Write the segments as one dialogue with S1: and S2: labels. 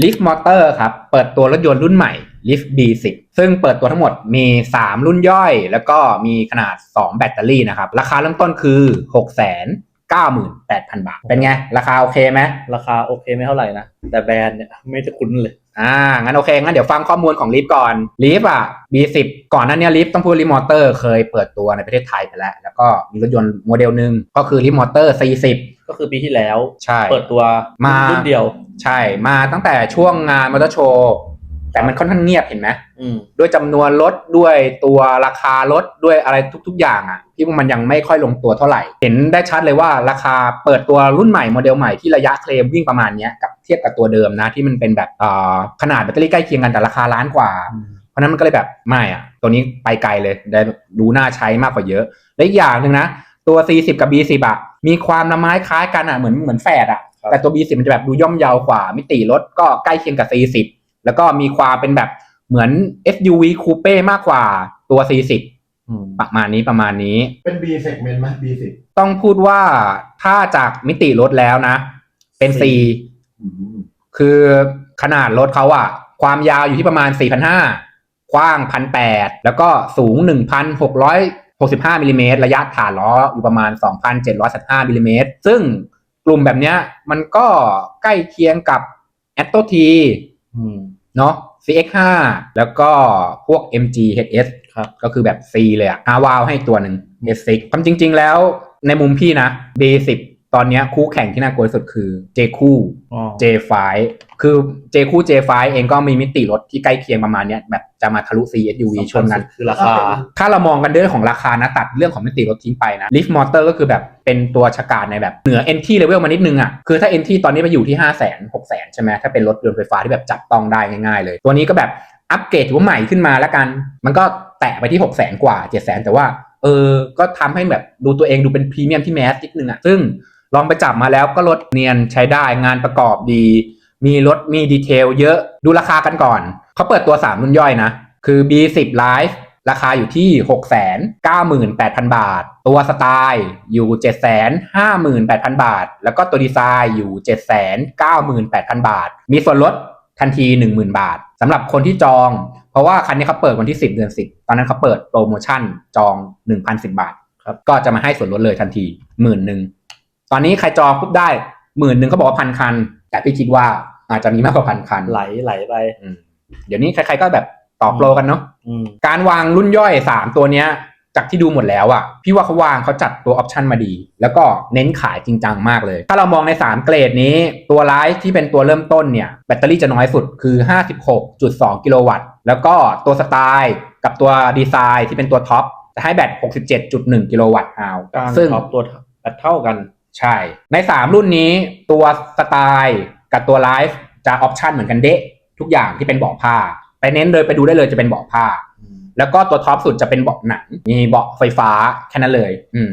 S1: ลิฟมอเตอร์ครับเปิดตัวรถยนต์รุ่นใหม่ Leaf B10 ซึ่งเปิดตัวทั้งหมดมี 3 รุ่นย่อย แล้วก็มีขนาด 2 แบตเตอรี่นะครับ ราคาเริ่มต้นคือ 6 0 0 0 0 0 บาท เป็นไง ราคาโอเคไหม
S2: ราคาโอเคไม่เท่าไหร่นะ แต่แบรนด์เนี่ยไม่ได้คุ้นเลย
S1: อ่า งั้นโอเค งั้นเดี๋ยวฟังข้อมูลของ Leaf ก่อน Leaf อะ B10 ก่อนหน้านี้ Leaf ต้องพูด Leaf Motor เคยเปิดตัวในประเทศไทยไปแล้ว แล้วก็มีรถยนต์โมเดลหนึ่งก็คือ Leaf Motor 40
S2: ก็คือปีที่แล้ว
S1: ใช่
S2: เปิดตัว
S1: มา
S2: รุ่นเดียว
S1: ใช่ มาตั้งแต่ช่วงงานมอเตอร์โชว์ แต่มันค่อนข้างเงียบเห็นไหม
S2: อืม
S1: ด้วยจำนวนรถด้วยตัวราคารถด้วยอะไรทุก ๆ อย่างอะที่มันยังไม่ค่อยลงตัวเท่าไหร่ เห็นได้ชัดเลยว่าราคาเปิดตัวรุ่นใหม่โมเดลใหม่ที่ระยะเคลมวิ่งประมาณเนี้ยกับเทียบกับตัวเดิมนะที่มันเป็นแบบเอ่อขนาดแบตเตอรี่ใกล้เคียงกันแต่ราคาล้านกว่า เพราะฉะนั้นมันก็เลยแบบไม่อะ ตัวนี้ไปไกลเลยได้ดูน่าใช้มากกว่าเยอะและอีกอย่างหนึ่งนะตัว C10 กับ B10 อะมีความละไม้คล้ายกันอะเหมือนเหมือนแฝดอะ
S2: ครับ
S1: แต่ตัว B10 มันจะแบบดูย่อมเยาวกว่ามิติรถก็ใกล้เคียงกับ C10 แล้วก็มีความเป็นแบบเหมือน SUV คูเป้มากกว่าตัว C10
S2: อืม
S1: ประมาณนี้ประมาณนี้
S3: เป็น B segment ไหม B10
S1: ต้องพูดว่าถ้าจากมิติรถแล้วนะ เป็น C คือขนาดรถเขาอะความยาวอยู่ที่ประมาณ 4,500 กว้าง 1,800 แล้วก็สูง 1,665มิลลิเมตรระยะฐานล้ออยู่ประมาณ 2,715มิลลิเมตรซึ่งกลุ่มแบบเนี้ยมันก็ใกล้เคียงกับ a t t o T
S2: อืม
S1: เนาะ CX5 แล้วก็พวก MG HS
S2: ครับ
S1: ก็คือแบบ C เลยอะฮาวาวให้ตัวหนึ่ง S6 ความจริง ๆ แล้วในมุมพี่นะ B10 ตอนเนี้ยคู่แข่งที่น่ากลัวที่สุดคือ J คู่
S2: อ๋อ
S1: J5 คือ J คู่ J5 เองก็มีมิติรถที่ใกล้เคียงประมาณเนี้ยแบบจะมาทะลุ C SUV ช่วงนั้น
S2: คือราคา
S1: ถ้าเรามองกันเรื่องของราคานะตัดเรื่องของมิติรถทิ้งไปนะ Leaf Motor ก็คือแบบเป็นตัวฉกาจในแบบเหนือ entry level มานิดนึงอะคือถ้า entry ตอนนี้ไปอยู่ที่ 5 0 0 0 0 0 6 0 0 0 0 ใช่ไหมถ้าเป็นรถยนต์ไฟฟ้าที่แบบจับต้องได้ง่ายๆเลย ตัวนี้ก็แบบอัปเกรดถือว่าใหม่ขึ้นมาแล้วกัน มันก็แตะไปที่ 6 0 0 0 0 0กว่า 7 0 0 0 0 0แต่ว่าเออก็ทำให้แบบดูตัวเองดูเป็นพรีเมียมที่แมสนิดนึงอะซึ่ง ลองไปจับมาแล้วก็รถเนียนใช้ได้งานประกอบดี มีรถมีดีเทลเยอะดูราคากันก่อน เขาเปิดตัว 3 รุ่นย่อยนะ คือ B10 Live ราคาอยู่ที่ 698,000 บาท ตัวสไตล์อยู่ 758,000 บาท แล้วก็ตัวดีไซน์อยู่ 798,000 บาท มีส่วนลดทันที 10,000 บาทสำหรับคนที่จอง เพราะว่าคันนี้เขาเปิดวันที่ 10 เดือน 10 ตอนนั้นเขาเปิดโปรโมชั่นจอง 1,010 บาท
S2: ครับ
S1: ก็จะมาให้ส่วนลดเลยทันทีหมื่นหนึ่ง ตอนนี้ใครจองปุ๊บได้หมื่นหนึ่งเขาบอกว่าพันคัน แต่พี่คิดว่าอาจจะมีมากกว่าพันคัน
S2: ไหลไหลไป
S1: อืมเดี๋ยวนี้ใครๆก็แบบต่อโปรกันเนาะ
S2: อืม
S1: การวางรุ่นย่อย3ตัวเนี้ย จากที่ดูหมดแล้วอะพี่ว่าเขาวางเขาจัดตัวออปชันมาดี แล้วก็เน้นขายจริงจังมากเลย ถ้าเรามองใน 3 เกรดนี้ ตัวไลท์ที่เป็นตัวเริ่มต้นเนี่ย แบตเตอรี่จะน้อยสุดคือ 56.2 กิโลวัตต์ แล้วก็ตัวสไตล์กับตัวดีไซน์ที่เป็นตัวท็อปจะให้แบต 67.1 กิโลวัตต์ฮาว
S2: การ
S1: ซึ่ง
S2: ท็อปตัวแบบเท่ากัน
S1: ใช่ ใน 3 รุ่นนี้ตัวสไตล์กับตัวไลฟ์จะออปชันเหมือนกันเดะทุกอย่างที่เป็นเบาะผ้า ไปเน้นเลยไปดูได้เลยจะเป็นเบาะผ้า แล้วก็ตัวท็อปสุดจะเป็นเบาะหนังมีเบาะไฟฟ้าแค่นั้นเลย อืม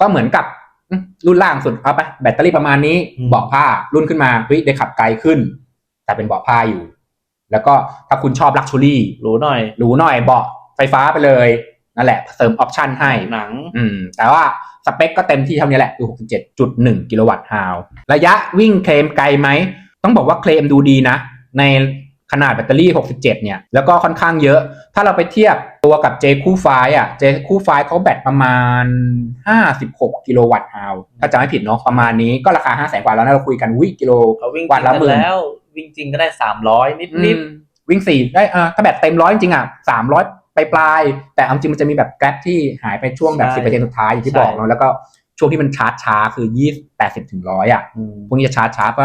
S1: ก็เหมือนกับอืมรุ่นล่างสุดเอาไปแบตเตอรี่ประมาณนี้
S2: อืม
S1: เบาะผ้ารุ่นขึ้นมาเฮ้ยได้ขับไกลขึ้น แต่เป็นเบาะผ้าอยู่ แล้วก็ถ้าคุณชอบลักชัวรี่
S2: รู้หน่อย
S1: หรูหน่อยเบาะไฟฟ้าไปเลย นั่นแหละเสริมออปชันให้
S2: หนัง
S1: อืม แต่ว่าสเปคก็เต็มที่เท่านี้แหละคือ 67.1 กิโลวัตต์ฮาวระยะวิ่งเคลมไกลไหม ต้องบอกว่าเคลมดูดีนะ ในขนาดแบตเตอรี่ 67 เนี่ย แล้วก็ค่อนข้างเยอะ ถ้าเราไปเทียบตัวกับ J คู่ไฟอะ J คู่ไฟเขาแบตประมาณ 56 กิโลวัตต์ฮาวถ้าจำไม่ผิดเนาะประมาณนี้ก็ราคา 5 0 0แสนกว่าแล้วนะเราคุยกันวิ่งกิโล
S2: วั
S1: ตต์ละหมื่น
S2: แล้ว วิ่งจริงก็ได้ 300 นิดนิด
S1: วิ่งสี่ได้เออถ้าแบตเต็มร้อยจริงอะ่ะ300 ไปปลายแต่เอาจริงมันจะมีแบบแกลบที่หายไปช่วงแบบสิบเปอร์เซ็นต์สุดท้ายอย่างที่บอกเนาะแล้วก็ช่วงที่มันชาร์จช้าคือยี่สแปดสิบถึงร้อยอะพวกนี้จะชาร์จช้าเพราะ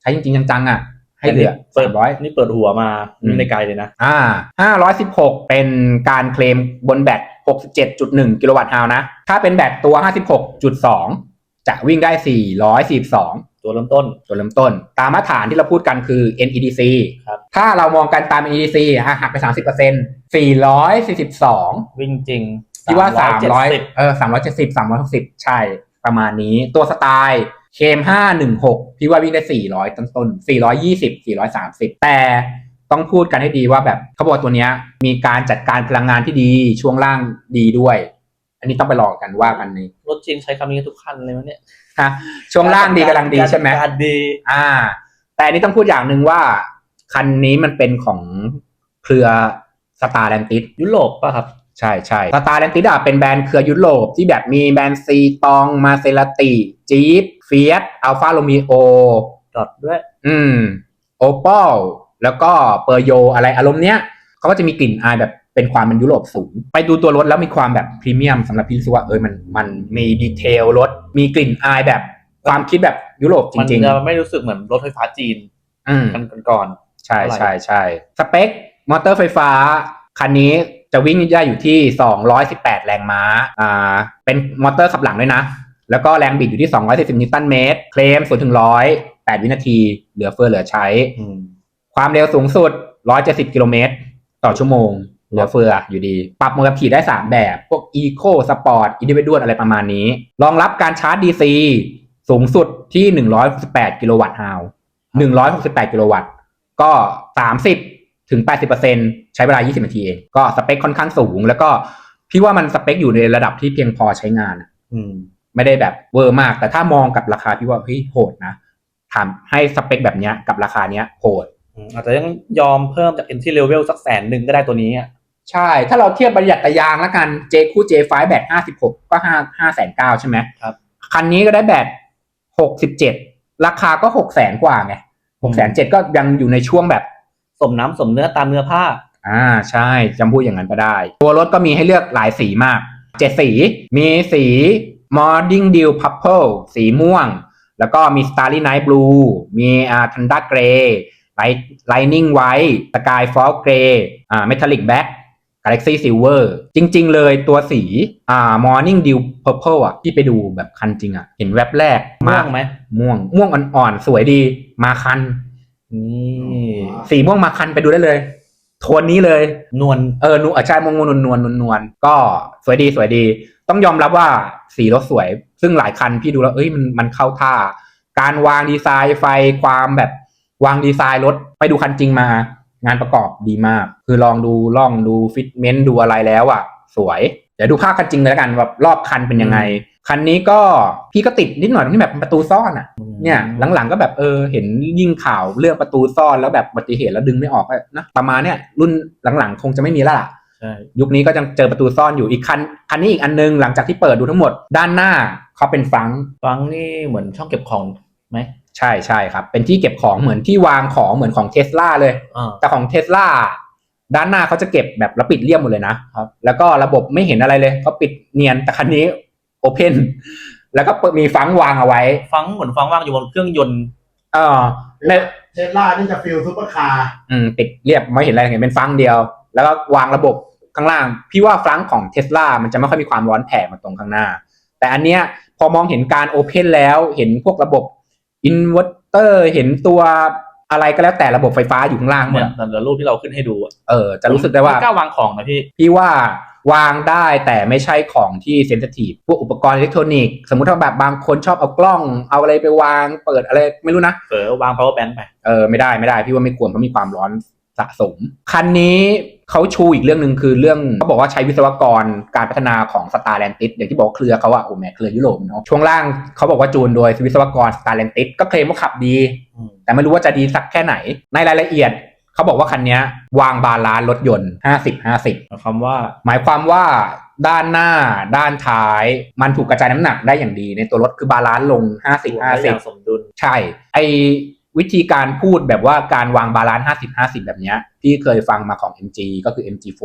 S1: ใช้จริงจริงจังๆอะให้เหลือ
S2: เปิด
S1: ร้อย
S2: นี่เปิดหัวมาในไกลเลยนะ
S1: อ่าห้าร้อยสิบหกเป็นการเคลมบนแบตหกสิบเจ็ดจุดหนึ่งกิโลวัตต์ฮาวนะ ถ้าเป็นแบตตัวห้าสิบหกจุดสองจะวิ่งได้สี่ร้อยสี่สอง
S2: ตัวเริ่มต้น
S1: ตัวเริ่มต้น ตามมาตรฐานที่เราพูดกันคือ NEDC
S2: ครับ
S1: ถ้าเรามองกันตาม NEDC อะหักไป 30% 442
S2: วิ่งจริง
S1: ที่ว่า
S2: 370
S1: 300 เออ 370 360 ใช่ ประมาณนี้ ตัวสไตล์เคม516 พี่ว่าวิ่งได้ 400 ต้นต้นๆ420 430 แต่ต้องพูดกันให้ดีว่าแบบเขาบอกตัวเนี้ยมีการจัดการพลังงานที่ดีช่วงล่างดีด้วย อันนี้ต้องไปลองกันว่ากันใน
S2: รถจริงใช้คำนี้ทุกคันเลยวะเนี่ย
S1: ฮะช่วงล่างดีกำลังดีใช่ไหม
S2: การดี
S1: อ่า แต่อันนี้ต้องพูดอย่างหนึ่งว่า คันนี้มันเป็นของเครือสตาร์แลนติส
S2: ยุโรปป่ะครับ
S1: ใช่ใช่สตาร์แลนติสอะเป็นแบรนด์เครือยุโรปที่แบบมีแบรนด์ซีตองมาเซราติจี๊ปเฟียสอัลฟาโรมิโอ
S2: จอดด้วย
S1: อืมโอปอลแล้วก็เปอร์โยอะไรอารมณ์เนี้ยเขาก็จะมีกลิ่นอายแบบ เป็นความเป็นยุโรปสูง ไปดูตัวรถแล้วมีความแบบพรีเมียมสำหรับพี่รู้สึกว่าเออมันมันมีดีเทลรถ มีกลิ่นอายแบบความคิดแบบยุโรปจ
S2: มัน
S1: ริง
S2: จะไม่รู้สึกเหมือนรถไฟฟ้าจีน
S1: ๆอืม
S2: กันก่อน
S1: ใช่
S2: เท่าไหร่
S1: ใช่ใช่สเปค มอเตอร์ไฟฟ้า คันนี้จะวิ่งได้อยู่ที่ 218 แรงม้าอ่าเป็นมอเตอร์ขับหลังด้วยนะ แล้วก็แรงบิดอยู่ที่ 240 นิวตันเมตร เคลม0ถึง100 8 วินาที เหลือเฟือเหลือใช้
S2: อืม
S1: ความเร็วสูงสุด 170 กิโลเมตร ต่อชั่วโมง เหลือเฟืออยู่ดี ปรับโหมดขับขี่ได้ 3 แบบ พวก Eco Sport Individual อะไรประมาณนี้ รองรับการชาร์จ DC สูงสุดที่ 168 กิโลวัตต์ฮาว168 กิโลวัตต์ ก็ 30 ถึง 80%ใช้เวลา 20 นาทีเอง ก็สเปคค่อนข้างสูง แล้วก็พี่ว่ามันสเปคอยู่ในระดับที่เพียงพอใช้งานอะ
S2: อืม
S1: ไม่ได้แบบเวอร์มาก แต่ถ้ามองกับราคาพี่ว่าเฮ้ยโหดนะทำให้สเปคแบบเนี้ยกับราคาเนี้ยโหด
S2: อืมอาจจะยังยอมเพิ่มจาก entry level สักแสนหนึ่งก็ได้ตัวนี้อะ
S1: ใช่ ถ้าเราเทียบประหยัดตะยางแล้วกัน J คู่ J5 แบต56ก็5 5แสนเก้าใช่ไหม
S2: ครับ
S1: คันนี้ก็ได้แบต67ราคาก็6แสนกว่าไง6แสนเจ็ดก็ยังอยู่ในช่วงแบบ
S2: สมน้ำสมเนื้อตามเนื้อผ้า
S1: อ่าใช่จำพูดอย่างนั้นก็ได้ ตัวรถก็มีให้เลือกหลายสีมากเจ็ดสี มีสี Morning Dew Purple สีม่วง แล้วก็มี Starry Night Blue มีอ่า Thunder Grey Light Lightning White Sky Fog Grey อ่า Metallic Black Galaxy Silver จริง ๆ เลยตัวสีอ่า Morning Dew Purple อะที่ไปดูแบบคันจริงอะ เห็นแว็บแรก
S2: ม่วงไหม
S1: ม่วง ม่วงอ่อนๆ สวยดีมาคัน
S2: นี่
S1: สีม่วงมาคันไปดูได้เลยโทนนี้เลย
S2: นวล
S1: เออนูอาจารย์มงนวลนวลนวลนวลก็สวยดีสวยดี ต้องยอมรับว่าสีรถสวย ซึ่งหลายคันพี่ดูแล้วเอ้ยมันมันเข้าท่า การวางดีไซน์ไฟความแบบ วางดีไซน์รถไปดูคันจริงมา งานประกอบดีมาก คือลองดูลองดูฟิตเมนต์ดูอะไรแล้วอะ สวย เดี๋ยวดูภาพคันจริงเลยแล้วกันแบบรอบคันเป็นยังไง คันนี้ก็พี่ก็ติดนิดหน่อยตรงที่แบบประตูซ่อนอะ เนี่ยหลังๆก็แบบเออเห็นยิ่งข่าวเรื่องประตูซ่อนแล้วแบบอุบัติเหตุแล้วดึงไม่ออกก็นะประมาณเนี้ยรุ่นหลังๆ คงจะไม่มีแล้วล่ะ
S2: ใช่
S1: ยุคนี้ก็ยังเจอประตูซ่อนอยู่อีกคันคันนี้อีกอันนึงหลังจากที่เปิดดูทั้งหมดด้านหน้าเขาเป็นฟรังก์
S2: ฟังนี่เหมือนช่องเก็บของไหม
S1: ใช่ใช่ครับ เป็นที่เก็บของเหมือนที่วางของเหมือนของเทสลาเลย
S2: อ่า
S1: แต่ของเทสลาด้านหน้าเขาจะเก็บแบบแล้วปิดเรียบหมดเลยนะครับ แล้วก็ระบบไม่เห็นอะไรเลยก็ปิดเนียนแต่คันนี้โอเพนแล้วก็เปิดมีฟรังก์วางเอาไว้
S2: ฟังเหมือนฟังว่างอยู่บนเครื่องยนต์
S1: เออใน
S3: เทสลานี่จะฟิลซูเปอร์คาร์
S1: อืมปิดเรียบไม่เห็นอะไรเห็นเป็นฟรังก์เดียว แล้วก็วางระบบข้างล่าง พี่ว่าฟรังก์ของเทสลามันจะไม่ค่อยมีความร้อนแผ่มาตรงข้างหน้า แต่อันเนี้ยพอมองเห็นการโอเพนแล้วเห็นพวกระบบ อินเวอร์เตอร์เห็นตัวอะไรก็แล้วแต่ระบบไฟฟ้าอยู่ข้างล่างหม
S2: เนี่
S1: ด
S2: ยแต่ละรูปที่เราขึ้นให้ดูอะ
S1: เออจะรู้สึกได้ว่า
S2: ม่กล้าวางของนะพี่
S1: พี่ว่าวางได้แต่ไม่ใช่ของที่เซนซิทีฟพวกอุปกรณ์อิเล็กทรอนิกส์สมมติถ้าแบบบางคนชอบเอากล้อง เอาอะไรไปวางเปิดอะไรไม่รู้นะ
S2: เผลอวาง power bank ไป
S1: เออไม่ได้ไม่ได้พี่ว่าไม่ควรเพราะมีความร้อน สะสม คันนี้เขาชูอีกเรื่องหนึ่งคือเรื่องเขาบอกว่าใช้วิศวกรการพัฒนาของ s t a r l a n t i s อย่างที่บอกว่าเครือเขาอะโอ้แม่เครือยุโรปเนาะช่วงล่างเขาบอกว่าจูนโดยวิศวกร s t a r l a n t i s ก็เคลมว่าขับดี
S2: อืม
S1: แต่ไม่รู้ว่าจะดีสักแค่ไหน ในรายละเอียดเขาบอกว่าคันเนี้ยวางบาลานซ์รถยนต์ 50 50
S2: หมายความว่า
S1: หมายความว่าด้านหน้าด้านท้าย มันถูกกระจายน้ำหนักได้อย่างดีในตัวรถคือบาลานซ์ลง 50
S2: อย่าง
S1: 50
S2: สมดุล
S1: ใช่ ไอ วิธีการพูดแบบว่าการวางบาลานซ์50 50แบบเนี้ยพี่เคยฟังมาของ MG ก็คือ MG4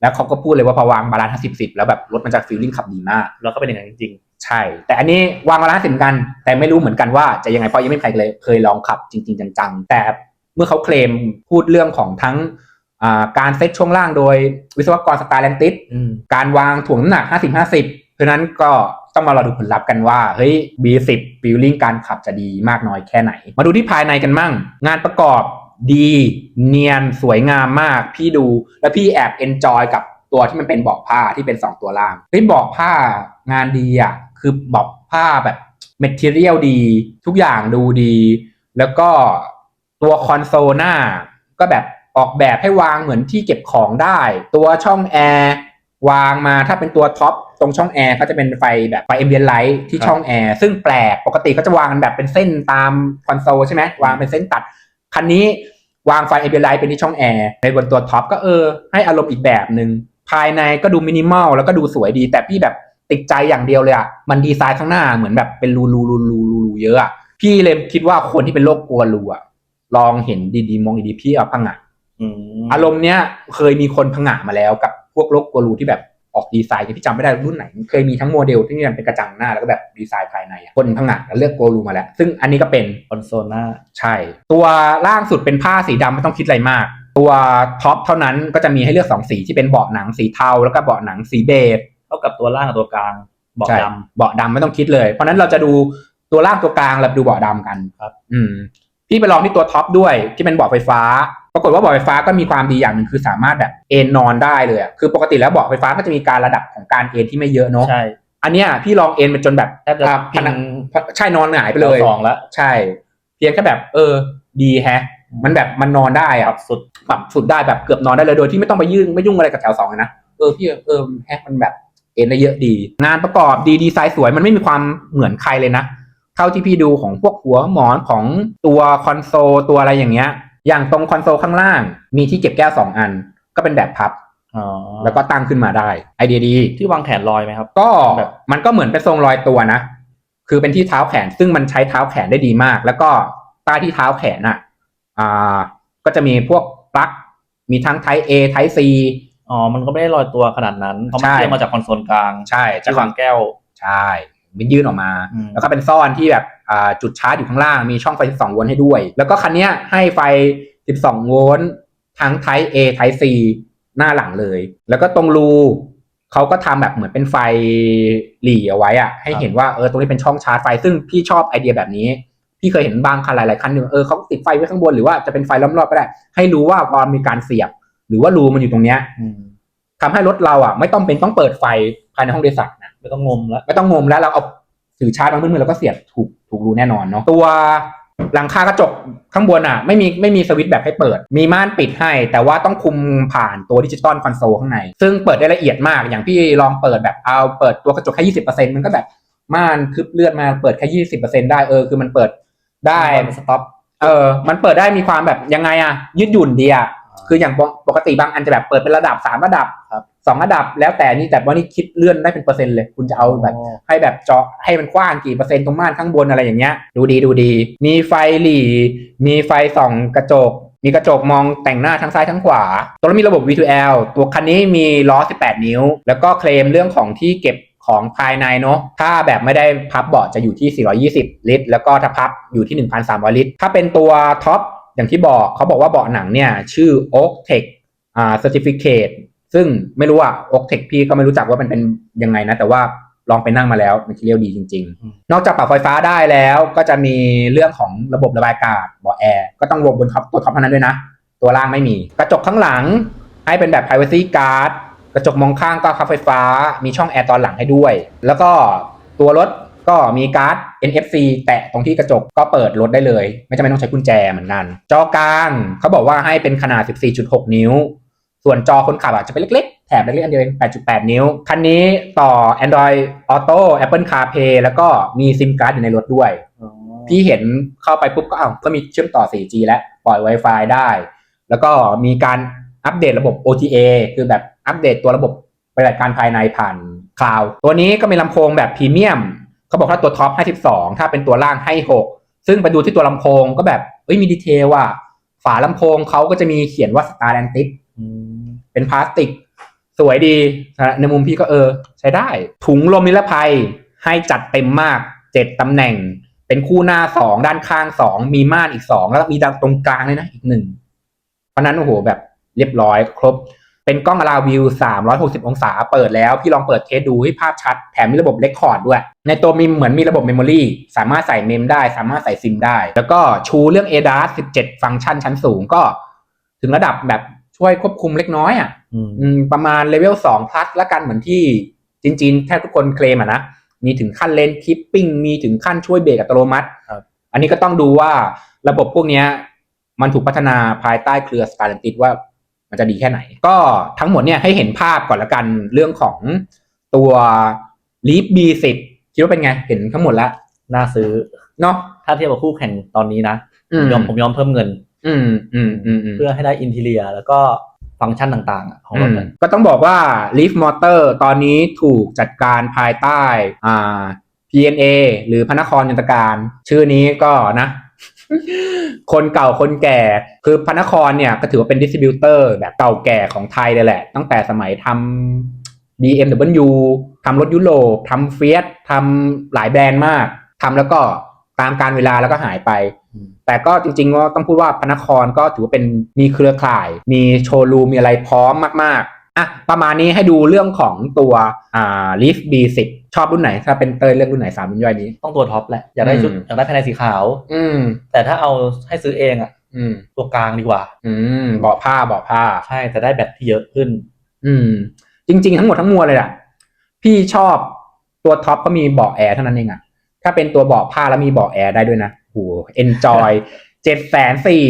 S1: แล้วเขาก็พูดเลยว่าพอวางบาลานซ์50 10แล้วแบบรถมันจะฟีลลิ่งขับดีมาก
S2: แล้วก็เป็นอย่างนั้นจริง
S1: ใช่ แต่อันนี้วางบาลานซ์50เหมือนกัน แต่ไม่รู้เหมือนกันว่าจะยังไงเพราะยังไม่มีใครเลยเคยลองขับจริง ๆ จังๆ แต่เมื่อเขาเคลมพูดเรื่องของทั้งอ่าการเซตช่วงล่างโดยวิศวกรสตาร์แลนติส
S2: ๆอืม
S1: การวางถ่วงน้ำหนัก 50 50 เพราะฉะนั้นก็ ต้องมารอดูผลลัพธ์กันว่า เฮ้ย B10 ฟีลลิ่งการขับจะดีมากน้อยแค่ไหน มาดูที่ภายในกันมั่ง งานประกอบดีเนียนสวยงามมาก พี่ดูแล้วพี่แอบเอนจอยกับตัวที่มันเป็นเบาะผ้าที่เป็น 2 ตัวล่างเฮ้ยเบาะผ้างานดีอะคือเบาะผ้าแบบเมทเทียลดี ทุกอย่างดูดี แล้วก็ตัวคอนโซลหน้าก็แบบออกแบบให้วางเหมือนที่เก็บของได้ ตัวช่องแอร์ วางมาถ้าเป็นตัวท็อปตรงช่องแอร์ก็จะเป็นไฟแบบไฟเอมเบียนไลท์ที่ช่องแอร์ซึ่งแปลกปกติก็จะวางกันแบบเป็นเส้นตามคอนโซลใช่ไหมวางเป็นเส้นตัด คันนี้วางไฟเอเบลไลท์เป็นที่ช่องแอร์ในบนตัวท็อปก็เออให้อารมณ์อีกแบบหนึ่งภายในก็ดูมินิมอลแล้วก็ดูสวยดี แต่พี่แบบติดใจอย่างเดียวเลยอะมันดีไซน์ข้างหน้าเหมือนแบบเป็นรูรูรูรูรูรูเยอะอะพี่เลยคิดว่าคนที่เป็นโรคกลัวรูอะลองเห็นดีๆมองดีๆพี่เอาพังงะ
S2: อืม
S1: อารมณ์เนี้ยเคยมีคนพังงะมาแล้วกับ พวกโลกกลัวรูที่แบบออกดีไซน์ที่พี่จำไม่ได้รุ่นไหน เคยมีทั้งโมเดลที่มันเป็นกระจังหน้าแล้วก็แบบดีไซน์ภายในอะคนพังงะแล้วเลือกกลัวรูมาแล้ว ซึ่งอันนี้ก็เป็น
S2: คอนโซลหน้า
S1: ใช่ ตัวล่างสุดเป็นผ้าสีดำไม่ต้องคิดอะไรมาก ตัวท็อปเท่านั้นก็จะมีให้เลือกสองสีที่เป็นเบาะหนังสีเทาแล้วก็เบาะหนังสีเบจ
S2: เท่ากับตัวล่างกับตัวกลางเบาะ
S1: ใช่
S2: ด
S1: เบาะดำไม่ต้องคิดเลย เพราะฉะนั้นเราจะดูตัวล่างตัวกลางแล้วดูเบาะดำกัน
S2: ครับ
S1: อืมพี่ไปลองที่ตัวท็อปด้วยที่เป็นเบาะไฟฟ้า ปรากฏว่าเบาะไฟฟ้าก็มีความดีอย่างหนึ่งคือสามารถแบบเอนนอนได้เลยอะคือปกติแล้วเบาะไฟฟ้าก็จะมีการระดับของการเอนที่ไม่เยอะเนาะำ
S2: ใช่
S1: อันเนี้ยพี่ลองเอนไปจนแบบ
S2: แทบจะ
S1: อ่า
S2: พิ
S1: พนั
S2: ง
S1: กใช่นอนหงายไปเลย
S2: สองแล้ว
S1: ใช่ เพียงแค่แบบ เออ ดีแฮะ มันแบบมันนอนได้
S2: ป
S1: อะ
S2: รับสุด
S1: ปรับสุดได้แบบเกือบนอนได้เลยโดยที่ไม่ต้องไปยื่นไม่ยุ่งอะไรกับแถวสองเลยนะเออพี่เออแฮะมันแบบเอ็นได้เยอะดี งานประกอบดีดีไซน์สวยมันไม่มีความเหมือนใครเลยนะเท่าที่พี่ดูของพวกหัวหมอนของตัวคอนโซลตัวอะไรอย่างเงี้ย อย่างตรงคอนโซลข้างล่างมีที่เก็บแก้วสองอัน ก็เป็นแบบพับ
S2: อ๋อ
S1: แล้วก็ตั้งขึ้นมาได้ ไอเดียดี
S2: ที่วางแขนลอยไหมครับ
S1: ก็
S2: แบบ
S1: มันก็เหมือนเป็นทรงลอยตัวนะ คือเป็นที่เท้าแขนซึ่งมันใช้เท้าแขนได้ดีมาก แล้วก็ใต้ที่เท้าแขนอะ อ่า ก็จะมีพวกปลั๊กมีทั้ง Type A Type C
S2: อ๋อ มันก็ไม่ได้ลอยตัวขนาดนั้น เพราะมัน
S1: ใช่
S2: เชื่อมมาจากคอนโซลกลาง
S1: ใช่
S2: ที่วางแก้ว
S1: ใช่ มันยื่นออกมา
S2: อืม
S1: แล้วก็เป็นซ่อนที่แบบอ่าจุดชาร์จอยู่ข้างล่างมีช่องไฟ 12 โวลต์ให้ด้วย แล้วก็คันเนี้ยให้ไฟ 12 โวลต์ทั้ง Type A Type C หน้าหลังเลย แล้วก็ตรงรูเขาก็ทำแบบเหมือนเป็นไฟหลีเอาไว้อะให้เห็นว่าเออตรงนี้เป็นช่องชาร์จไฟ ซึ่งพี่ชอบไอเดียแบบนี้พี่เคยเห็นบางคันหลายๆคันหนึ่งเออเขาติดไฟไว้ข้างบนหรือว่าจะเป็นไฟล้อมรอบก็ได้ ให้รู้ว่าพอมีการเสียบ หรือว่ารูมันอยู่ตรงเนี้ย
S2: อืม
S1: ทำให้รถเราอะไม่ต้องเป็นต้องเปิดไฟภายในห้องโดยสารนะ
S2: ไม่ต้องงมแล้ว
S1: ไม่ต้องงมแล้วเราเอาถือชาร์จมามือๆแล้วก็เสียบถูกถูกรูแน่นอนเนาะตัวหลังคากระจกข้างบนอะ ไม่มีไม่มีสวิตช์แบบให้เปิด มีม่านปิดให้ แต่ว่าต้องคุมผ่านตัวดิจิตอลคอนโซลข้างใน ซึ่งเปิดได้ละเอียดมากอย่างพี่ลองเปิดแบบเอาเปิดตัวกระจกแค่ยี่สิบเปอร์เซ็นมันก็แบบม่านคึบเลือดมาเปิดแค่ยี่สิบเปอร์เซ็นได้เออคือมันเปิดได้
S2: สต็อป
S1: เออ มันเปิดได้มีความแบบยังไงอะยืดหยุ่นดีอะ คืออย่างปกติบางอันจะแบบเปิดเป็นระดับสามระดับ
S2: ครับ
S1: สองระดับแล้วแต่นี่แต่ว่านี่คิดเลื่อนได้เป็นเปอร์เซ็นต์เลย คุณจะเอาแบบ
S2: อ๋อ
S1: ให้แบบเจาะให้มันกว้างกี่เปอร์เซ็นต์ตรงม่านข้างบนอะไรอย่างเงี้ยดูดีดูดี มีไฟหลีมีไฟส่องกระจก มีกระจกมองแต่งหน้าทั้งซ้ายทั้งขวา ตัวนี้มีระบบ V2L ตัวคันนี้มีล้อ 18 นิ้ว แล้วก็เคลมเรื่องของที่เก็บของภายในเนาะ ถ้าแบบไม่ได้พับเบาะจะอยู่ที่ 420 ลิตร แล้วก็ถ้าพับอยู่ที่ 1,300 ลิตร ถ้าเป็นตัวท็อป อย่างที่บอกเขาบอกว่าเบาะหนังเนี่ย ชื่อ Oak Tech อ่า Certificate ซึ่งไม่รู้อะ Oak Tech พี่ก็ไม่รู้จักว่ามันเป็นยังไงนะ แต่ว่าลองไปนั่งมาแล้วมันเรียวดีจริง
S2: อืม
S1: ๆนอกจากปรับไฟฟ้าได้แล้วก็จะมีเรื่องของระบบระบายอากาศเบาะแอร์ก็ต้องรวมบนท็อปตัวท็อปเท่านั้นด้วยนะ ตัวล่างไม่มี กระจกข้างหลังให้เป็นแบบ privacy guard กระจกมองข้างก็คับไฟฟ้า มีช่องแอร์ตอนหลังให้ด้วย แล้วก็ตัวรถ ก็มีการ์ด NFC แตะตรงที่กระจกก็เปิดรถได้เลย ไม่จำเป็นต้องใช้กุญแจเหมือนกัน จอกลางเขาบอกว่าให้เป็นขนาด 14.6 นิ้ว ส่วนจอคนขับอะจะเป็นเล็กๆ แถบเล็กๆอันเดียวเอง8.8 นิ้ว คันนี้ต่อ Android Auto Apple CarPlay แล้วก็มีซิมการ์ดอยู่ในรถด้วย พี่เห็นเข้าไปปุ๊บก็อ้าวก็มีเชื่อมต่อ 4G แล้วปล่อย Wi-Fi ได้ แล้วก็มีการอัปเดตระบบ OTA คือแบบอัปเดตตัวระบบปฏิบัติการภายในผ่านคลาวตัวนี้ก็มีลำโพงแบบพรีเมียม เขาบอกว่าตัวท็อปให้12ถ้าเป็นตัวล่างให้6ซึ่งไปดูที่ตัวลำโพงก็แบบเอ้ยมีดีเทลว่าฝาลำโพงเขาก็จะมีเขียนว่า Star a n t i c
S2: อืม
S1: เป็นพลาสติก สวยดี ในมุมพี่ก็เออ ใช้ได้ ถุงลมนิรภัยให้จัดเต็มมากเจ็ดตำแหน่ง เป็นคู่หน้าสองด้านข้างสองมีม่านอีกสองแล้วก็มีตรงกลางเลยนะอีกหนึ่งเพราะนั้นโอ้โหแบบเรียบร้อยครบ เป็นกล้องอลาวิว 360 องศาเปิดแล้ว พี่ลองเปิดเทสดูให้ภาพชัด แถมมีระบบเลคคอร์ดด้วย ในตัวมิมเหมือนมีระบบเมมโมรีสามารถใส่เมมได้ สามารถใส่ซิมได้ แล้วก็ชูเรื่อง ADAS 17 ฟังก์ชันชั้นสูงก็ ถึงระดับแบบช่วยควบคุมเล็กน้อยอะ
S2: อืม
S1: อืมประมาณเลเวลสองพลัสละกันเหมือนที่จีนๆแทบทุกคนเคลมอะนะ มีถึงขั้นเลนคิปปิ้ง มีถึงขั้นช่วยเบรกอัตโนมัติ
S2: ครับ
S1: อันนี้ก็ต้องดูว่าระบบพวกเนี้ยมันถูกพัฒนาภายใต้เครือ s t a r l a n t i s ว่า มันจะดีแค่ไหน ก็ทั้งหมดเนี่ยให้เห็นภาพก่อนละกันเรื่องของตัว Leap B10 คิดว่าเป็นไง เห็นทั้งหมดแล้ว
S2: น่าซื้อ
S1: เนาะ
S2: ถ้าเทียบกับคู่แข่งตอนนี้นะ
S1: อื
S2: ผมยอมผมยอมเพิ่มเงิน
S1: อืมอืมอืมอืม
S2: เพื่อให้ได้อินทีเลียแล้วก็ฟังก์ชันต่างๆอะของรถ
S1: อืม
S2: เนี่ย
S1: ก็ต้องบอกว่า Leaf Motor ตอนนี้ถูกจัดการภายใต้อ่า PNA หรือพระนครยนตการ ชื่อนี้ก็นะ คนเก่าคนแก่คือพระนครเนี่ยก็ถือว่าเป็นดิสติบิวเตอร์แบบเก่าแก่ของไทยเลยแหละ ตั้งแต่สมัยทำ BMW ทำรถยุโรปทำเฟียสทำหลายแบรนด์มากทำแล้วก็ตามการเวลาแล้วก็หายไป แต่ก็จริงๆก็ต้องพูดว่าพระนครก็ถือว่าเป็นมีเครือข่าย มีโชว์รูมมีอะไรพร้อมมากๆ อะประมาณนี้ให้ดูเรื่องของตัวอ่า Leaf B10 ชอบรุ่นไหน ถ้าเป็นเตยเลือกรุ่นไหนสามรุ่นย่อยนี้
S2: ต้องตัวท็อปแหละ อยากได้ชุด
S1: อืม
S2: อยากได้ภายในสีขาว
S1: อืม
S2: แต่ถ้าเอาให้ซื้อเองอะ
S1: อืม
S2: ตัวกลางดีกว่า
S1: อืมเบาะผ้าเบาะผ้า
S2: ใช่แต่ได้แบตที่เยอะขึ้น
S1: อืม จริง ๆ ทั้งหมดทั้งมวลเลยอะ พี่ชอบตัวท็อปก็มีเบาะแอร์เท่านั้นเองอะ ถ้าเป็นตัวเบาะผ้าแล้วมีเบาะแอร์ได้ด้วยนะโห enjoy เจ็ดแสนสี่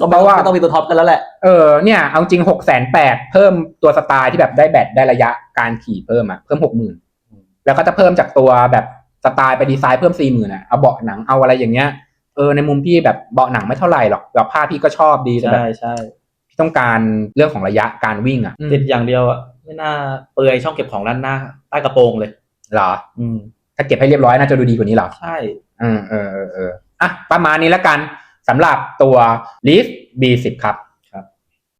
S2: ก็
S1: เพราะว่า
S2: ก็ต้องมีตัวท็อปกันแล้วแหละ
S1: เออเนี่ยเอาจริงหกแสนแปดเพิ่มตัวสไตล์ที่แบบได้แบตได้ระยะการขี่เพิ่มอะเพิ่มหกหมื่นแล้วก็จะเพิ่มจากตัวแบบสไตล์ไปดีไซน์เพิ่มสี่หมื่นอะเอาเบาะหนังเอาอะไรอย่างเงี้ยเออในมุมพี่แบบเบาะหนังไม่เท่าไหร่หรอกแบบผ้าพี่ก็ชอบดีแต่แบ
S2: ใช่
S1: บ
S2: ใช่
S1: พี่ต้องการเรื่องของระยะการวิ่งอะ
S2: ติดอย่างเดียวอะไม่น่าเปลือยช่องเก็บของด้านหน้าใต้กระโปรงเลย
S1: เหรอ
S2: อืม
S1: ถ้าเก็บให้เรียบร้อยน่าจะดูดีกว่านี้เหรอ
S2: ใช่
S1: เออเออเออเอออะประมาณนี้แล้วกัน สำหรับตัว Leaf B10 ครับ